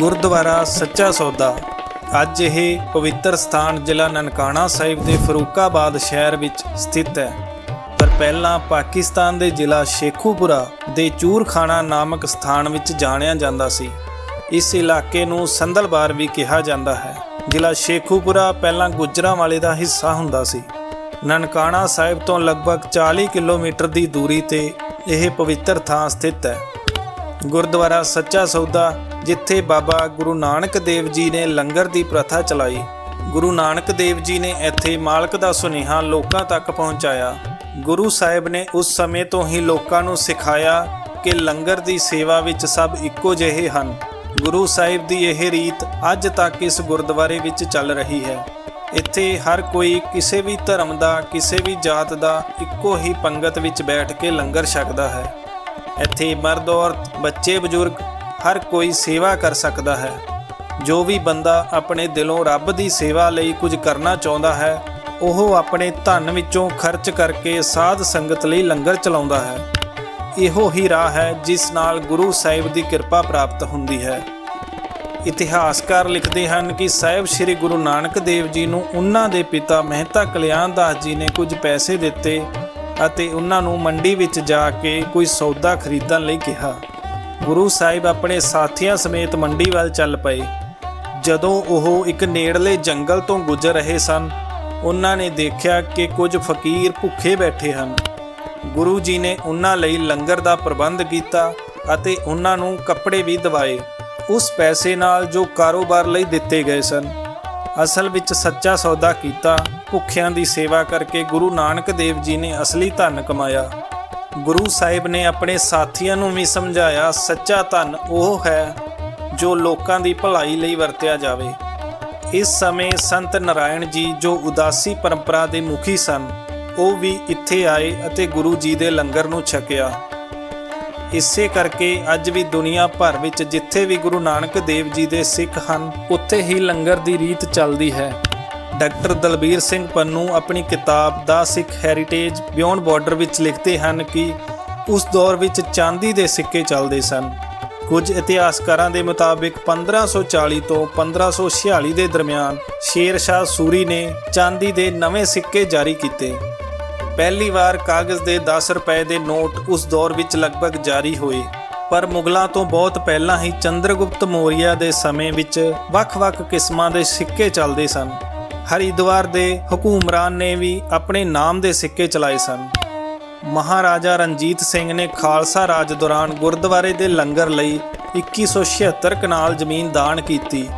ਗੁਰਦੁਆਰਾ ਸੱਚਾ ਸੌਦਾ। ਅੱਜ ਇਹ ਪਵਿੱਤਰ ਸਥਾਨ ਜ਼ਿਲ੍ਹਾ ਨਨਕਾਣਾ ਸਾਹਿਬ ਦੇ ਫਰੂਕਾਬਾਦ ਸ਼ਹਿਰ ਵਿੱਚ ਸਥਿਤ ਹੈ। ਪਰ ਪਹਿਲਾਂ ਪਾਕਿਸਤਾਨ ਦੇ ਜ਼ਿਲ੍ਹਾ ਸ਼ੇਖੂਪੁਰਾ ਦੇ ਚੂਰਖਾਨਾ ਨਾਮਕ ਸਥਾਨ ਵਿੱਚ ਜਾਣਿਆ ਜਾਂਦਾ ਸੀ। ਇਸ ਇਲਾਕੇ ਨੂੰ ਸੰਦਲਬਾਰ ਵੀ ਕਿਹਾ ਜਾਂਦਾ ਹੈ। ਜ਼ਿਲ੍ਹਾ ਸ਼ੇਖੂਪੁਰਾ ਪਹਿਲਾਂ ਗੁਜਰਾਂਵਾਲੇ ਦਾ ਹਿੱਸਾ ਹੁੰਦਾ ਸੀ। ਨਨਕਾਣਾ ਸਾਹਿਬ ਤੋਂ ਲਗਭਗ 40 ਕਿਲੋਮੀਟਰ ਦੀ ਦੂਰੀ ਤੇ ਇਹ ਪਵਿੱਤਰ ਥਾਂ ਸਥਿਤ ਹੈ। ਗੁਰਦੁਆਰਾ ਸੱਚਾ ਸੌਦਾ, ਜਿੱਥੇ ਬਾਬਾ ਗੁਰੂ ਨਾਨਕ ਦੇਵ ਜੀ ਨੇ ਲੰਗਰ ਦੀ ਪ੍ਰਥਾ ਚਲਾਈ। ਗੁਰੂ ਨਾਨਕ ਦੇਵ ਜੀ ਨੇ ਇੱਥੇ ਮਾਲਕ ਦਾ ਸੁਨੇਹਾ ਲੋਕਾਂ ਤੱਕ ਪਹੁੰਚਾਇਆ। ਗੁਰੂ ਸਾਹਿਬ ਨੇ ਉਸ ਸਮੇਂ ਤੋਂ ਹੀ ਲੋਕਾਂ ਨੂੰ ਸਿਖਾਇਆ ਕਿ ਲੰਗਰ ਦੀ ਸੇਵਾ ਵਿੱਚ ਸਭ ਇੱਕੋ ਜਿਹੇ ਹਨ। ਗੁਰੂ ਸਾਹਿਬ ਦੀ ਇਹ ਰੀਤ ਅੱਜ ਤੱਕ ਇਸ ਗੁਰਦੁਆਰੇ ਵਿੱਚ ਚੱਲ ਰਹੀ ਹੈ। ਇੱਥੇ ਹਰ ਕੋਈ ਕਿਸੇ ਵੀ ਧਰਮ ਦਾ, ਕਿਸੇ ਵੀ ਜਾਤ ਦਾ ਇੱਕੋ ਹੀ ਪੰਗਤ ਵਿੱਚ ਬੈਠ ਕੇ ਲੰਗਰ ਛਕਦਾ ਹੈ। ਇੱਥੇ ਮਰਦ ਔਰਤ ਬੱਚੇ ਬਜ਼ੁਰਗ ਹਰ ਕੋਈ ਸੇਵਾ ਕਰ ਸਕਦਾ ਹੈ। ਜੋ ਵੀ ਬੰਦਾ ਆਪਣੇ ਦਿਲੋਂ ਰੱਬ ਦੀ ਸੇਵਾ ਲਈ ਕੁਝ ਕਰਨਾ ਚਾਹੁੰਦਾ ਹੈ, ਉਹ ਆਪਣੇ ਧਨ ਵਿੱਚੋਂ ਖਰਚ ਕਰਕੇ ਸਾਧ ਸੰਗਤ ਲਈ ਲੰਗਰ ਚਲਾਉਂਦਾ ਹੈ। ਇਹੋ ਹੀ ਰਾਹ ਹੈ ਜਿਸ ਨਾਲ ਗੁਰੂ ਸਾਹਿਬ ਦੀ ਕਿਰਪਾ ਪ੍ਰਾਪਤ ਹੁੰਦੀ ਹੈ। ਇਤਿਹਾਸਕਾਰ ਲਿਖਦੇ ਹਨ ਕਿ ਸਾਹਿਬ ਸ੍ਰੀ ਗੁਰੂ ਨਾਨਕ ਦੇਵ ਜੀ ਨੂੰ ਉਹਨਾਂ ਦੇ ਪਿਤਾ ਮਹਿਤਾ ਕਲਿਆਣ ਦਾਸ ਜੀ ਨੇ ਕੁਝ ਪੈਸੇ ਦਿੱਤੇ ਅਤੇ ਉਹਨਾਂ ਨੂੰ ਮੰਡੀ ਵਿੱਚ ਜਾ ਕੇ ਕੋਈ ਸੌਦਾ ਖਰੀਦਣ ਲਈ ਕਿਹਾ। ਗੁਰੂ ਸਾਹਿਬ ਆਪਣੇ ਸਾਥੀਆਂ ਸਮੇਤ ਮੰਡੀ ਵੱਲ ਚੱਲ ਪਏ। ਜਦੋਂ ਉਹ ਇੱਕ ਨੇੜਲੇ ਜੰਗਲ ਤੋਂ ਗੁਜ਼ਰ ਰਹੇ ਸਨ, ਉਹਨਾਂ ਨੇ ਦੇਖਿਆ ਕਿ ਕੁਝ ਫਕੀਰ ਭੁੱਖੇ ਬੈਠੇ ਹਨ। ਗੁਰੂ ਜੀ ਨੇ ਉਹਨਾਂ ਲਈ ਲੰਗਰ ਦਾ ਪ੍ਰਬੰਧ ਕੀਤਾ ਅਤੇ ਉਹਨਾਂ ਨੂੰ ਕੱਪੜੇ ਵੀ ਦਿਵਾਏ। ਉਸ ਪੈਸੇ ਨਾਲ ਜੋ ਕਾਰੋਬਾਰ ਲਈ ਦਿੱਤੇ ਗਏ ਸਨ। ਅਸਲ ਵਿੱਚ ਸੱਚਾ ਸੌਦਾ ਕੀਤਾ ਭੁੱਖਿਆਂ ਦੀ ਸੇਵਾ ਕਰਕੇ ਗੁਰੂ ਨਾਨਕ ਦੇਵ ਜੀ ਨੇ ਅਸਲੀ ਧਨ ਕਮਾਇਆ। ਗੁਰੂ ਸਾਹਿਬ ਨੇ ਆਪਣੇ ਸਾਥੀਆਂ ਨੂੰ ਵੀ ਸਮਝਾਇਆ, ਸੱਚਾ ਧਨ ਉਹ ਹੈ ਜੋ ਲੋਕਾਂ ਦੀ ਭਲਾਈ ਲਈ ਵਰਤਿਆ ਜਾਵੇ। ਇਸ ਸਮੇਂ ਸੰਤ ਨਾਰਾਇਣ ਜੀ ਜੋ ਉਦਾਸੀ ਪਰੰਪਰਾ ਦੇ ਮੁਖੀ ਸਨ, ਉਹ ਵੀ ਇੱਥੇ ਆਏ ਅਤੇ ਗੁਰੂ ਜੀ ਦੇ ਲੰਗਰ ਨੂੰ ਛਕਿਆ। ਇਸੇ ਕਰਕੇ ਅੱਜ ਵੀ ਦੁਨੀਆ ਭਰ ਵਿੱਚ ਜਿੱਥੇ ਵੀ ਗੁਰੂ ਨਾਨਕ ਦੇਵ ਜੀ ਦੇ ਸਿੱਖ ਹਨ, ਉੱਥੇ ਹੀ ਲੰਗਰ ਦੀ ਰੀਤ ਚੱਲਦੀ ਹੈ। ਡਾਕਟਰ ਦਲਬੀਰ ਸਿੰਘ ਪੰਨੂ ਆਪਣੀ ਕਿਤਾਬ the Sikh heritage beyond border ਵਿੱਚ ਲਿਖਦੇ ਹਨ ਕਿ ਉਸ ਦੌਰ ਵਿੱਚ ਚਾਂਦੀ ਦੇ ਸਿੱਕੇ ਚੱਲਦੇ ਸਨ। ਕੁਝ ਇਤਿਹਾਸਕਾਰਾਂ ਦੇ ਮੁਤਾਬਿਕ 1540 ਤੋਂ 1546 ਦੇ ਦਰਮਿਆਨ ਸ਼ੇਰ ਸ਼ਾਹ ਸੂਰੀ ਨੇ ਚਾਂਦੀ ਦੇ ਨਵੇਂ ਸਿੱਕੇ ਜਾਰੀ ਕੀਤੇ। ਪਹਿਲੀ ਵਾਰ ਕਾਗਜ਼ ਦੇ 10 ਰੁਪਏ ਦੇ ਨੋਟ ਉਸ ਦੌਰ ਵਿੱਚ ਲਗਭਗ ਜਾਰੀ ਹੋਏ, ਪਰ ਮੁਗਲਾਂ ਤੋਂ ਬਹੁਤ ਪਹਿਲਾਂ ਹੀ ਚੰਦਰਗੁਪਤ ਮੌਰੀਆ ਦੇ ਸਮੇਂ ਵਿੱਚ ਵੱਖ-ਵੱਖ ਕਿਸਮਾਂ ਦੇ ਸਿੱਕੇ ਚੱਲਦੇ ਸਨ। ਹਰਿਦੁਆਰ ਦੇ ਹਕੂਮਰਾਨ ਨੇ ਵੀ ਆਪਣੇ ਨਾਮ ਦੇ ਸਿੱਕੇ ਚਲਾਏ ਸਨ। ਮਹਾਰਾਜਾ ਰਣਜੀਤ ਸਿੰਘ ਨੇ ਖਾਲਸਾ ਰਾਜ ਦੌਰਾਨ ਗੁਰਦੁਆਰੇ ਦੇ ਲੰਗਰ ਲਈ 2176 ਕਨਾਲ ਜ਼ਮੀਨ ਦਾਨ ਕੀਤੀ।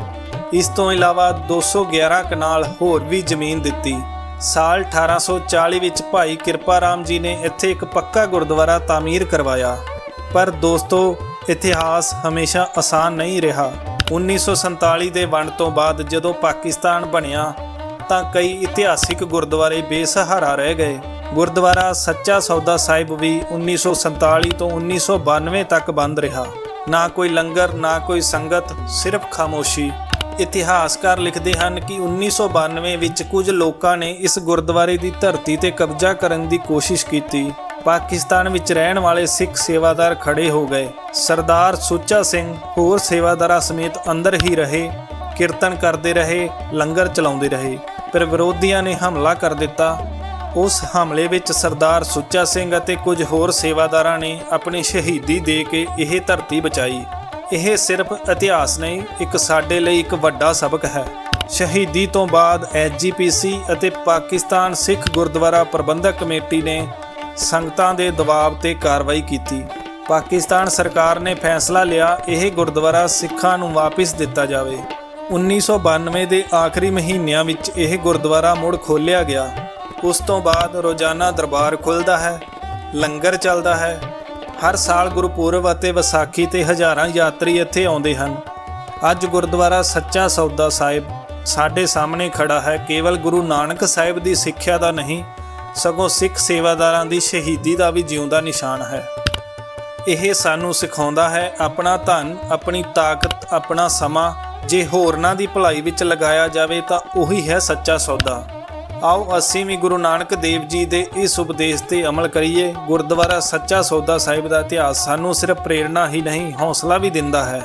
ਇਸ ਤੋਂ ਇਲਾਵਾ 211 ਕਨਾਲ ਹੋਰ ਵੀ ਜ਼ਮੀਨ ਦਿੱਤੀ। ਸਾਲ 1840 ਵਿੱਚ ਭਾਈ ਕਿਰਪਾ ਰਾਮ ਜੀ ਨੇ ਇੱਥੇ ਇੱਕ ਪੱਕਾ ਗੁਰਦੁਆਰਾ ਤਾਮੀਰ ਕਰਵਾਇਆ। ਪਰ ਦੋਸਤੋ, ਇਤਿਹਾਸ ਹਮੇਸ਼ਾ ਆਸਾਨ ਨਹੀਂ ਰਿਹਾ। 1947 ਦੇ ਵੰਡ ਤੋਂ ਬਾਅਦ ਜਦੋਂ ਪਾਕਿਸਤਾਨ ਬਣਿਆ ਤਾਂ ਕਈ ਇਤਿਹਾਸਿਕ ਗੁਰਦੁਆਰੇ ਬੇਸਹਾਰਾ ਰਹਿ ਗਏ। ਗੁਰਦੁਆਰਾ ਸੱਚਾ ਸੌਦਾ ਸਾਹਿਬ ਵੀ 1947 ਤੋਂ 1992 ਤੱਕ ਬੰਦ ਰਿਹਾ। ਨਾ ਕੋਈ ਲੰਗਰ, ਨਾ ਕੋਈ ਸੰਗਤ, ਸਿਰਫ ਖਾਮੋਸ਼ੀ। ਇਤਿਹਾਸਕਾਰ ਲਿਖਦੇ ਹਨ ਕਿ 1992 ਵਿੱਚ ਕੁਝ ਲੋਕਾਂ ਨੇ ਇਸ ਗੁਰਦੁਆਰੇ ਦੀ ਧਰਤੀ ਤੇ ਕਬਜ਼ਾ ਕਰਨ ਦੀ ਕੋਸ਼ਿਸ਼ ਕੀਤੀ। ਪਾਕਿਸਤਾਨ ਵਿੱਚ ਰਹਿਣ ਵਾਲੇ ਸਿੱਖ ਸੇਵਾਦਾਰ ਖੜੇ ਹੋ ਗਏ। ਸਰਦਾਰ ਸੁੱਚਾ ਸਿੰਘ ਹੋਰ ਸੇਵਾਦਾਰਾਂ ਸਮੇਤ ਅੰਦਰ ਹੀ ਰਹੇ। ਕੀਰਤਨ ਕਰਦੇ ਰਹੇ, ਲੰਗਰ ਚਲਾਉਂਦੇ ਰਹੇ। ਪਰ ਵਿਰੋਧੀਆਂ ਨੇ ਹਮਲਾ ਕਰ ਦਿੱਤਾ। ਉਸ ਹਮਲੇ ਵਿੱਚ ਸਰਦਾਰ ਸੁੱਚਾ ਸਿੰਘ ਅਤੇ ਕੁਝ ਹੋਰ ਸੇਵਾਦਾਰਾਂ ਨੇ ਆਪਣੀ ਸ਼ਹੀਦੀ ਦੇ ਕੇ ਇਹ ਧਰਤੀ ਬਚਾਈ। ਇਹ ਸਿਰਫ ਇਤਿਹਾਸ ਨਹੀਂ, ਇੱਕ ਸਾਡੇ ਲਈ ਇੱਕ ਵੱਡਾ ਸਬਕ ਹੈ। ਸ਼ਹੀਦੀ ਤੋਂ ਬਾਅਦ ਐਸਜੀਪੀਸੀ ਅਤੇ ਪਾਕਿਸਤਾਨ ਸਿੱਖ ਗੁਰਦੁਆਰਾ ਪ੍ਰਬੰਧਕ ਕਮੇਟੀ ਨੇ ਸੰਗਤਾਂ ਦੇ ਦਬਾਅ ਤੇ ਕਾਰਵਾਈ ਕੀਤੀ। ਪਾਕਿਸਤਾਨ ਸਰਕਾਰ ਨੇ ਫੈਸਲਾ ਲਿਆ, ਇਹ ਗੁਰਦੁਆਰਾ ਸਿੱਖਾਂ ਨੂੰ ਵਾਪਸ ਦਿੱਤਾ ਜਾਵੇ। 1992 ਦੇ ਆਖਰੀ ਮਹੀਨਿਆਂ ਵਿੱਚ ਇਹ ਗੁਰਦੁਆਰਾ ਮੁੜ ਖੋਲ੍ਹਿਆ ਗਿਆ। ਉਸ ਤੋਂ ਬਾਅਦ ਰੋਜ਼ਾਨਾ ਦਰਬਾਰ ਖੁੱਲਦਾ ਹੈ, ਲੰਗਰ ਚੱਲਦਾ ਹੈ। ਹਰ ਸਾਲ ਗੁਰਪੁਰਬ ਅਤੇ ਵਿਸਾਖੀ ਤੇ ਹਜ਼ਾਰਾਂ ਯਾਤਰੀ ਇੱਥੇ ਆਉਂਦੇ ਹਨ। ਅੱਜ ਗੁਰਦੁਆਰਾ ਸੱਚਾ ਸੌਦਾ ਸਾਹਿਬ ਸਾਡੇ ਸਾਹਮਣੇ ਖੜਾ ਹੈ। ਕੇਵਲ ਗੁਰੂ ਨਾਨਕ ਸਾਹਿਬ ਦੀ ਸਿੱਖਿਆ ਦਾ ਨਹੀਂ, ਸਗੋਂ ਸਿੱਖ ਸੇਵਾਦਾਰਾਂ ਦੀ ਸ਼ਹੀਦੀ ਦਾ ਵੀ ਜਿਉਂਦਾ ਨਿਸ਼ਾਨ ਹੈ। ਇਹ ਸਾਨੂੰ ਸਿਖਾਉਂਦਾ ਹੈ ਆਪਣਾ ਧਨ, ਆਪਣੀ ਤਾਕਤ, ਆਪਣਾ ਸਮਾਂ ਜੇ ਹੋਰਨਾਂ ਦੀ ਭਲਾਈ ਵਿੱਚ ਲਗਾਇਆ ਜਾਵੇ ਤਾਂ ਉਹੀ ਹੈ ਸੱਚਾ ਸੌਦਾ। ਆਓ ਅਸੀਂ ਵੀ ਗੁਰੂ ਨਾਨਕ ਦੇਵ ਜੀ ਦੇ ਇਸ ਉਪਦੇਸ਼ ਤੇ ਅਮਲ ਕਰੀਏ। ਗੁਰਦੁਆਰਾ ਸੱਚਾ ਸੌਦਾ ਸਾਹਿਬ ਦਾ ਇਤਿਹਾਸ ਸਾਨੂੰ ਸਿਰਫ ਪ੍ਰੇਰਣਾ ਹੀ ਨਹੀਂ, ਹੌਸਲਾ ਵੀ ਦਿੰਦਾ ਹੈ।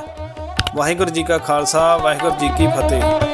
ਵਾਹਿਗੁਰੂ ਜੀ ਕਾ ਖਾਲਸਾ, ਵਾਹਿਗੁਰੂ ਜੀ ਕੀ ਫਤਿਹ।